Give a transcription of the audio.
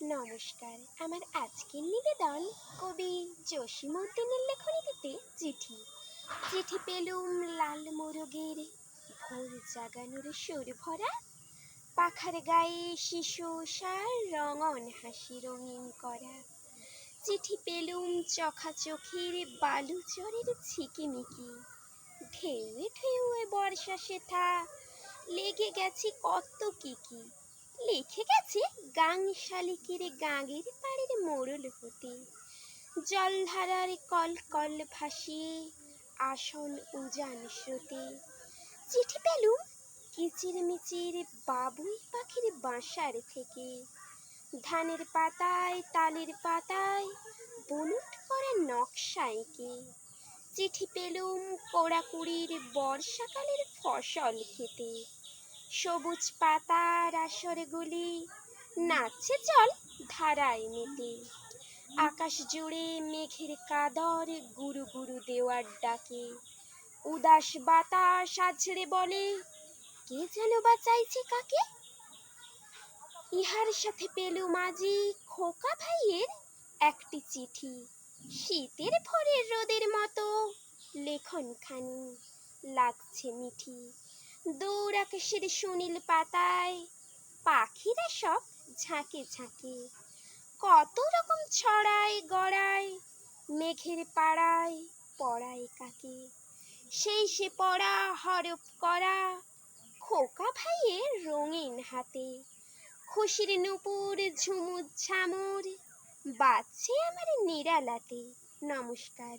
নমস্কার। আমার আজকের নিবেদন কবি জসীমউদ্দিনের লেখনীতে চিঠি। চিঠি পেলুম লাল মোরগের, ভোর জাগানোর সুর ভরা। পাখার গায়ে শিশু সার রঙন হাসি রঙিন করা। চিঠি পেলুম চোখা চোখের বালু চরের ঝিকিমিকি ঢেউয়ে ঢেউয়ে বর্ষা সেথা, লেগে গেছে কত কি কি। লিখে গেছে গাং শালিকের গাঙের পাড়ের মোড়ল হতে। জলধারার কল কল ভাসিয়ে আসন উজান স্রোতে। চিঠি পেলুম কিচির মিচির বাবুই পাখির বাসার থেকে। ধানের পাতায়, তালের পাতায় বুনুট করে নকশাইকে চিঠি পেলুম কোড়াকুড়ির বর্ষাকালের ফসল খেতে। সবুজ পাতার আসরে গুলি নাচছে জল ধারায় মেতে। আকাশ জুড়ে মেঘের কাদর গুরু গুরু দেওয়ার ডাকে। উদাস বাতাস আছড়ে বলে, কে যেন বা চাইছে কাকে? ইহার সাথে পেলু মাঝি খোকা ভাইয়ের একটি চিঠি, শীতের ভোরের রোদের মতো লেখনখানি লাগছে মিঠি। দূর আকাশের সুনীল পাতায়, পাখিরা সব ঝাঁকে ঝাঁকে। কত রকম ছড়ায়, গড়ায়, মেঘের পাড়ায় পড়ায় কাকে। সেই সে পড়া, হরপ করা, খোকা ভাইয়ের রঙিন হাতে। খুশির নুপুর, ঝুমুর ঝামুর, বাজছে আমার নিরালাতে নমস্কার।